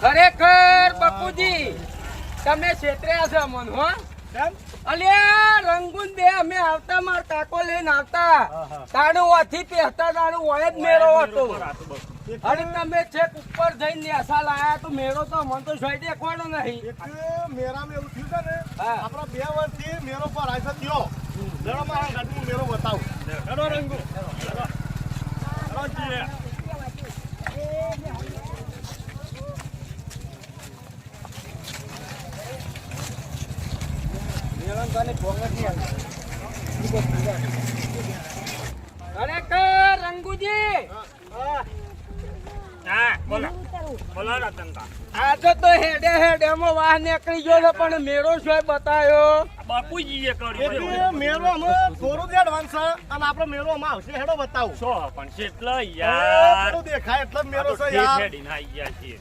ખરેખર બાપુજી તમે છેતર્યા છો મન હો. અલ્યા રંગુન બે અમે આવતા માર કાકો લઈને આવતા. તાણું વાથી પહેતા તાણું જ મેળો હતો. અરે તમે છેક ઉપર જઈને નેસા લાયા તો મેળો તો મન તો જોઈ દેખવાનો નહીં. એક મેરામાં એવું થયું છે ને આપણા બે વર્ષથી મેળો પર આયસો થયો. જરા મારા ગાડીમાં મેરો બતાવું. રંગુ હેડો. હેડો જીએ. ખરેખર રંગુજી? આજે તો હેડે હેડે માં વાહ નીકળી ગયો છે પણ મેળો શું બતાયો. બાપુજીએ એક કર્યું મેરો અમે થોડું જ એડવાન્સ અને આપણો મેરો આમાં આવશે હેડો બતાવું. સો પણ કેટલા યાર. થોડું દેખાય એટલે મેળો છે યાર.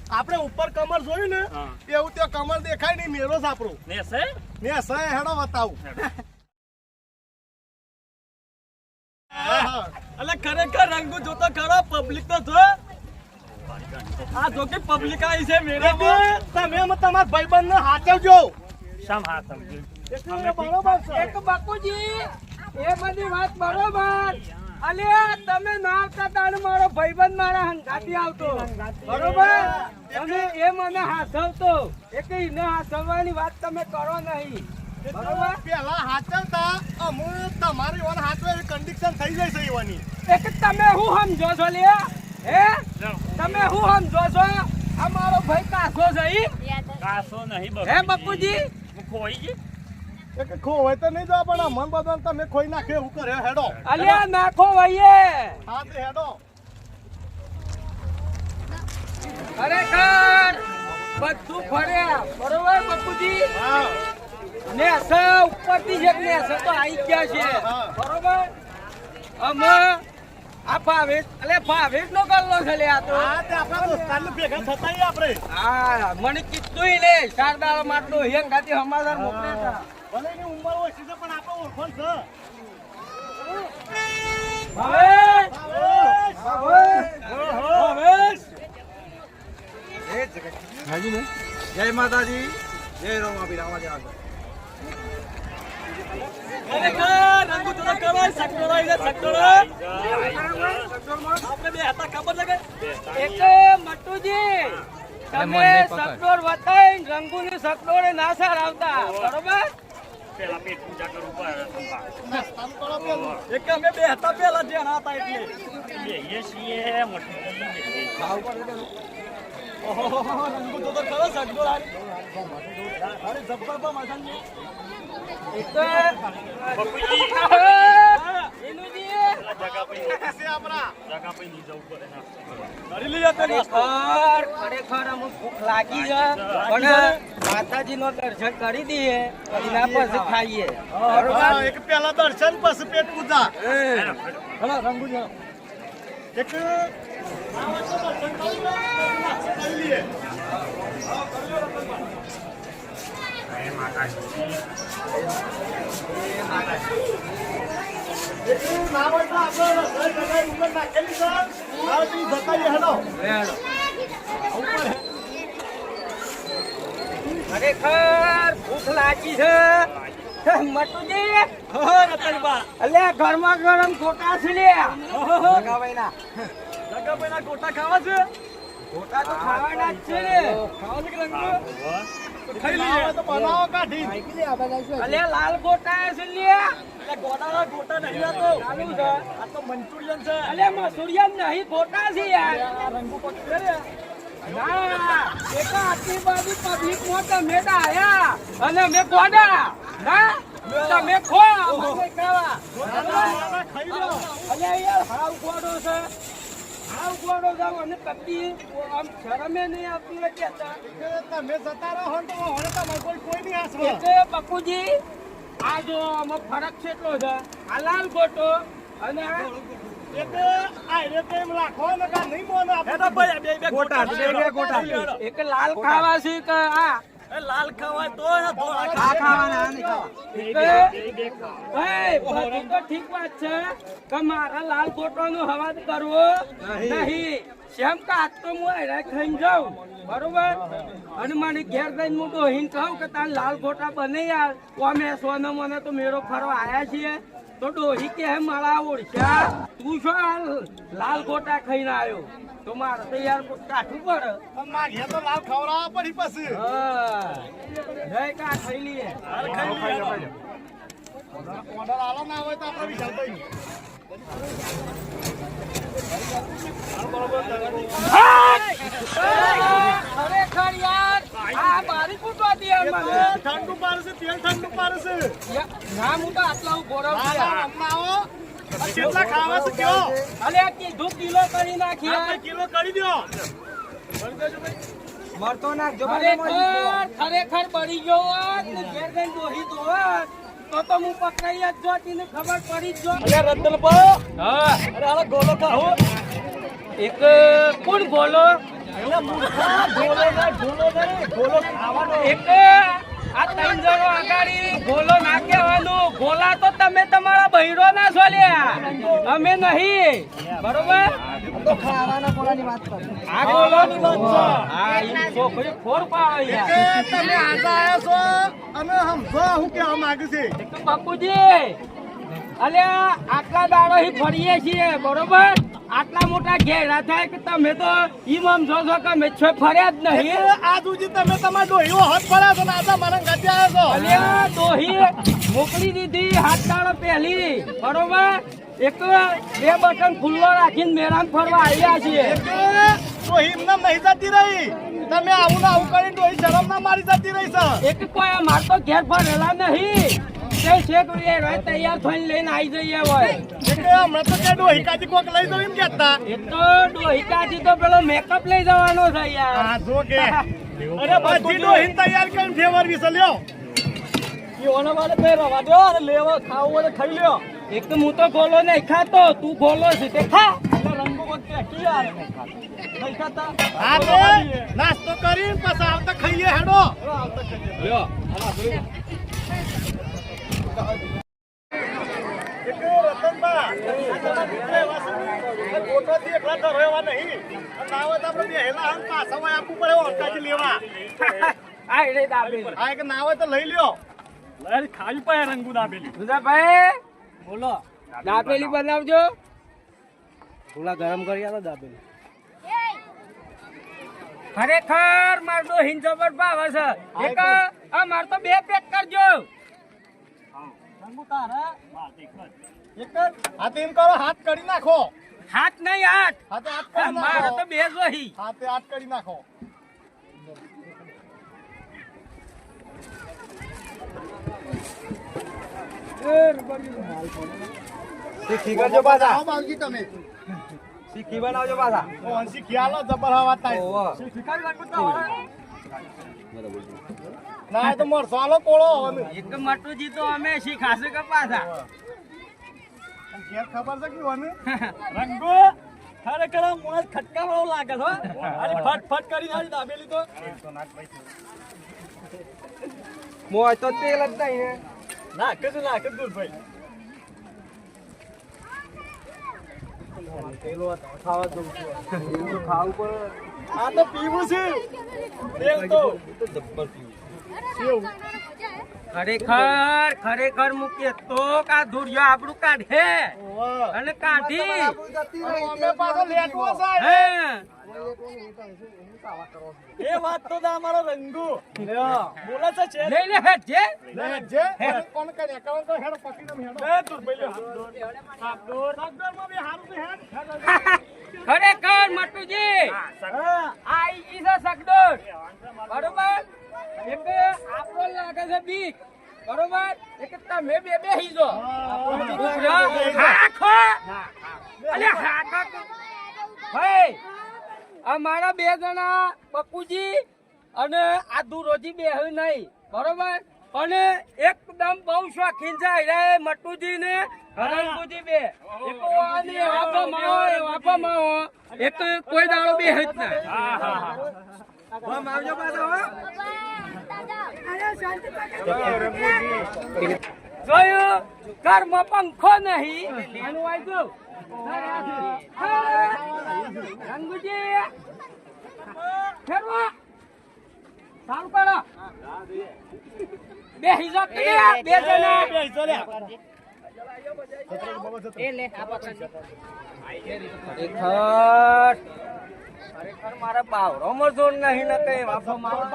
આપણે ઉપર કમર જોયું ને. એવું ત્યાં કમર દેખાય નહીં મેળો જ આપણો. ને છે? ને સહે હેડો બતાવું. એટલે ખરેખર રંગુ જોતો ખરો પબ્લિક તો જો. આ જો કે પબ્લિક આવી છે મેળામાં. તમે અમે તમારા ભાઈબંધને હાચવજો. શામ હા બરોબર એક બાપુજી એ બધી વાત બરોબર. અલ્યા તમે ના આવતા તાણ મારો ભાઈબંધ મારા હંગાતી આવતો. બરોબર? તમે એ મને હાથવતો એક એને હાથવવાની વાત તમે કરો નહીં. બરોબર? પેલા હાચવતા અમુ તમારી ઓન હાચવે એવી કન્ડિશન થઈ જાય છે ઈવાની. એક તમે હું સમજો છો લે? હે? તમે હું સમજો છો? આ મારો ભાઈ કાસો છે ઈ? કાસો નહીં હે બાપુજી કોઈ ખોઈ ગઈ? એક ખોવાય તો નહીં જો પણ આ મન બદન તમે ખોઈ નાખે એવું કરે હેડો. અલ્યા નાખો વઈએ હા તે હેડો. ખરેખર બધું ફર્યા બરોબર બાપુજી? હા. નેસ ઉપરથી છે નેસ તો આવી ગયા છે. હા. બરોબર? અમે આ ભાવેશ અલે ભાવેશ નો ગલ્લો છે લે આ તો. હા તે આપણા દોસ્તારને ભેગા થતા આપણે. હા મને કીધું શારદા માટલો હેંગ ગાતી હમાદાર મોકલે ભલે એની ઉંમર ઓછી છે પણ આપણે ઓળખણ છે જય માતાજી. જય રોમાભી રામાજી રંગુ સકડોળો સકડોળો આપણે બે હતા ખબર એક મટુજી. તમે સકડોર વતાઈને રંગુની સકડોરે ના સાર આવતા બરોબર? પેલા પેટ પૂજા કરું પર નાસ્તાનું કરો એક અમે બે હતા પેલા ધ્યાન હતા એટલે. બેહીએ છીએ મોટી ઓહો રંગુ જોતો ખરો સકડોળો અરે જબ્બર પર માથાની. એક બાપુજી. એનુજી લાગી છે પણ માતાજી. નો દર્શન કરી દઈએ એના પછી ખાઈએ એક પેલા દર્શન પછી પેટ એક વસ્તુ ખરેખર ભૂખ લાગી છે. મટુજી. હો રતનબા. અલ્યા ગરમા ગરમ ખોટા છે લે. ગોટા ખાવા છે? ખોટા તો ખાવાના જ છે. ખાવા છે. કે રંગુ ખાઈ લઈએ. તો બનાવો કાઢી. અલ્યા લાલ ગોટા છે લે. અને મેં ગોડા. ના તમે ખો. અમારે ખાવા. ખાઈ અલ્યા યાર હાવ ગોડો છે. હાવ ગોડો છે અને કદી આમ શરમે નહીં આવતી કહેતા કે તમે જતા રહો તો હવે તમારે કોઈ કોઈ નહીં. એટલે બકુજી આ જો આમાં ફરક છે એટલો છે. આ લાલ ગોટો અને આ એક લાલ ખાવા છે કે આ લાલ ખાવાય તો ને ધોળા આ ખાવાય ખાવાના નહીં ખાવા. ભાઈ, બધું તો ઠીક વાત છે. કે મારા લાલ ગોટોનો હવાજ કરવો? નહીં. શેમ કે આજ તો હું હેરાન ખાઈને જાઉં? બરોબર? અને મને ઘેર જઈને હું ડોહીને કહું કે તાર લાલ ગોટા બને યાર અમે સોનો મને તો મેળો ફરવા આયા છીએ. તો ડોહી કે હે મારા ઓળખ્યા? તું છો લાલ ગોટા ખાઈને આવ્યો? તો મારે તો યાર કાઠું પડે. માર તો લાવ ખવડાવવા પડી પછી. હા. જય કા ખાઈ લઈએ. ઓર્ડર આલો ના હોય તો આપણે વિચાર ઠંડુ પાડશે છે તેલ ઠંડુ પાડશે. છે ના હું તો આટલા. હમણાં આવો. આ કેટલા ખાવા છે કયો? અલે કીધું કિલો કરી નાખી આપણે કિલો કરી દો. મરતો નાખજો ખરેખર ખરેખર બળી ગયો હોત ને ઘેર ગઈ દોહી તો હોત, તો તો હું પકડાઈ જ જો એને ખબર પડી જ. અરે રતલ ભાઈ. હા. અરે હાલો ગોલો ખાઓ. એક કોણ ગોલો? એટલે મૂર્ખા ગોલો ના ગોલો નહીં ગોલો ખાવાનો. એક આ જણો આગાડી ગોલો ના કહેવાનું ગોલા તો તમે તમારા બૈરો ના છો લ્યા અમે નહીં. બરોબર? આ ગોલોની વાત છે. આ છોકરી ફોર પાડો તમે આજે આવ્યા છો? અમે સમજો હું કહેવા માંગે છું? બાપુજી અલ્યા આટલા દાડો ફરીએ છીએ. બરોબર? આટલા મોટા ઘેરા થાય કે તમે તો ઈમામ જો છો કે અમે છો ફર્યા જ નહીં. આ સુધી તમે તમારા ડોહીઓ હાથ પડ્યા છો ને આજે મને ગાડી આવ્યા છો? અલ્યા ડોહી મોકલી દીધી હાથ દાડો પહેલી. બરોબર? એક બે બટન ખુલ્લો રાખીને મેરામ ફરવા આવ્યા છીએ. ડોહી એમને નહીં જતી રહી. તમે આવું ને આવું કરીને ડોહી ના મારી જતી રહી છે. એક કોઈ માર તો ઘેર ભરેલા નહીં. તે શેક એ રોય તૈયાર થઈને લઈને આવી જઈએ હોય. એટલે હમણાં તો કે ડોહિકાજી કોક લઈ જવું એમ કહેતા. એ તો ડોહી તો પેલો મેકઅપ લઈ જવાનો છે યાર. હા જો કે. અરે બધી ડોહી તૈયાર કરીને ફેવર વિશે લ્યો. ઈઓના વાળે પે રવા દો અને લેવો ખાવું હોય ખાઈ લ્યો. એક તો હું તો ગોલો નહીં ખાતો તું ગોલો છે. તે ખા. રંગો વખતે કી યાર. નહીં ખાતા. નાસ્તો કરીને પછી ખાઈએ હેડો. લ્યો. લહેર ખાવી પડે રંગુ દાબેલી. દુધાભાઈ બોલો. દાબેલી બનાવજો. થોડા ગરમ કરી આવો દાબેલી. ખરેખર માર તો હિન જબર ભાવે છે એક આ માર તો બે પેક કરજો. હાથે એમ કરો હાથ કરી નાખો. હાથ નહીં હાથ. હાથે હાથ કરી મારે તો બે જોહી હાથે હાથ કરી નાખો. શીખી કરજો પાછા? આવો બાવજી તમે. શીખી બનાવજો પાછા. ઓ હંસી ખ્યાલો જબર હવા થાય. શીખાડી રંગુ તારા ના એ તો મોર સાલો કોળો અમે. એક મટુજી તો અમે શીખાશે કે પાછા? ઘેર ખબર છે કે મને રંગો? ખરેખર મોજ ખટકા વાળો લાગે છે હો. અરે ફટ ફટ કરી નાખી દાબેલી તો. મોજ તો તેલ જ નહીં ને નાખ જ નાખ ભાઈ તેલો ખાવા દઉં છું ખાવું પડે આ તો પીવું છે દેવ તો જબ્બર પીવું ખરેખર ખરેખર મૂકીએ તો કા ધૂળિયો આપણું કાઢે? અને કાઢી? પાછો લેટવો એ વાત તો દા અમારો રંગુ. બોલે છે છે. લઈ લે હેડ જે. લે જે. કોણ કરે? એકાઉન્ટ તો હેડો પકડીને હેડો. એ દૂધ ભાઈ લ્યો. સાબદોર. માં બી હારું છે હેડ. ખરેખર મટુજી. હા. આઈ જી છે સગડોળ બરોબર? એક આપણો લાગે છે બીક. બરોબર? એક તમે બે બે જો. હાખો અલે હાખો ભાઈ અમારા બે જણા પપ્પુજી અને આધુ રોજી બે નહીં બરોબર? અને એકદમ બહુ શોખીન છે રે મટુજી ને હરણકુજી બે. એક કોઈ દાડો બે જ ના આવજો પાછા હો. જોયું? કર્મ પંખો નહીં. એનું વાંચ્યું રંગુજી ફેરવો સારું ખરેખર મારા બાવરો મરજો નહીં કઈ વાપો મારો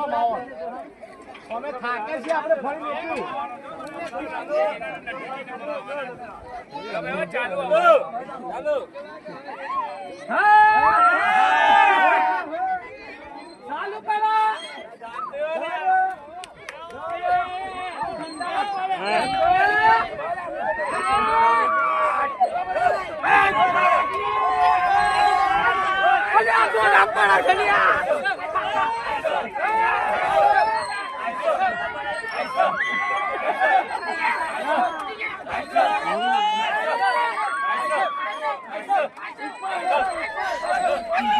અમે થાકે છીએ આપણે ફરી નીકળી ચાલુ ચાલુ ચાલુ રાખો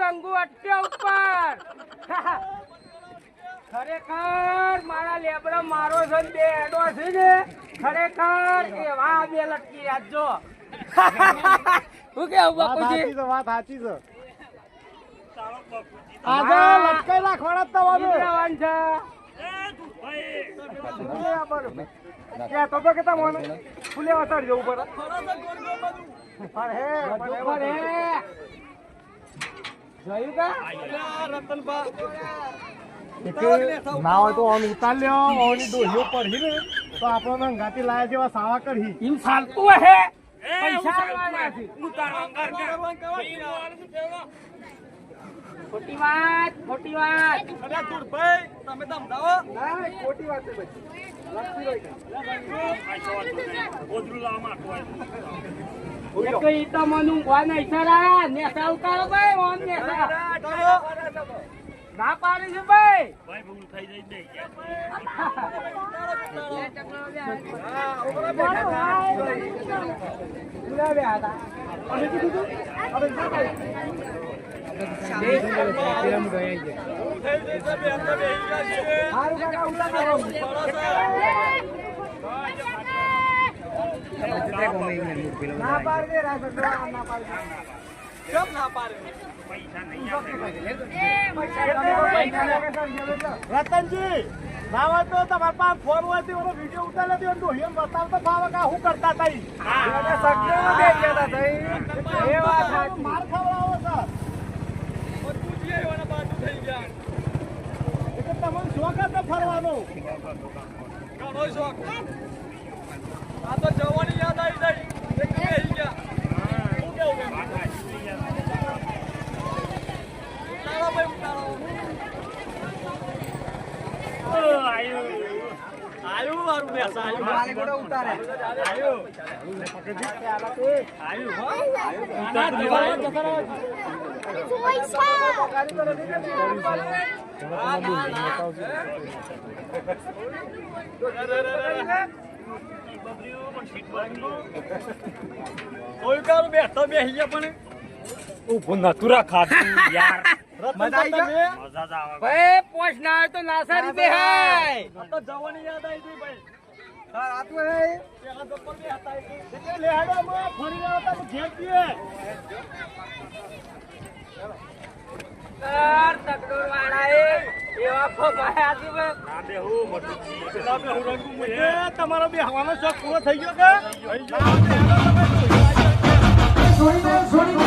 રંગુ અટક્યા ઉપર. ખરેખર મારા લેબડો મારો છે ને બે એડો છે ને ખરેખર એવા બે લટકી રાખજો શું કેવું વાત બાપુજી? સાચી છે વાત સાચી છે. ચાલો આજે લટકાઈ રાખવાના જવાનું છે ભાઈ કે તો તો કે તમને ફૂલે વસાડ જવું પડે પણ હે પણ હે, ના હોય તો ઓન ઉતાર લ્યો ઓની ડોહીઓ પડી ને તો આપણને ગાતી લાયા જેવા સાવા કરી. એમ ચાલતું હે પૈસા. ખોટી વાત ખોટી વાત અરે ધૂળભાઈ, તમે તો ના ખોટી વાત છે બધી ગોદરું લાવવા માંગતો હોય તો મને નહીં સરા નેસા ઉતારો ભાઈ ઓમ નેસા ના પાડી છે ભાઈ ભાઈ ભૂલ થઈ જાય દઈ ગયા ના પાડી દે રાખ ના પાડી દે. કેમ ના પાડે? પૈસા નહીં આપે રતનજી ના તો તમારા પાસે ફોન હોય તો એનો વીડિયો ઉતાર લેતી હોય ડોહીઓ બતાવતો ફાવે કા શું કરતા તઈ એને તઈ એ વાત માર ખવડાવો સર બધું જે એવાના બાજુ થઈ ગયા. એટલે તમને શોખ હતો ફરવાનો ઘણો શોખ. આ તો જવાની યાદ આવી જાય. એક બેસી ગયા. હું કેવું? ઉતારો ભાઈ, ઉતારો. આયુ આયુ મારું બેસ, આયુ. આયુ. આયુ, હો. ઉતાર દેવા જતા બેઠો બેસી ગયા પણ ઊભું નતું રાખાતું યાર રતનભાઈ તમે મજા જ આવે ભાઈ પોસ્ટ ના આવે તો નાસારી બેહાય આ તો જવાની યાદ આવી ગઈ ભાઈ. પેલા ચપ્પલ બે હતા એટલે લેહાડો અમે ફરી રહ્યા ઘેર પીએ તકડોર એવા મોટું બે હું રંગું. તમારો બે હવાનો શોખ પૂરો થઈ ગયો કે? છોડી દે છોડી દે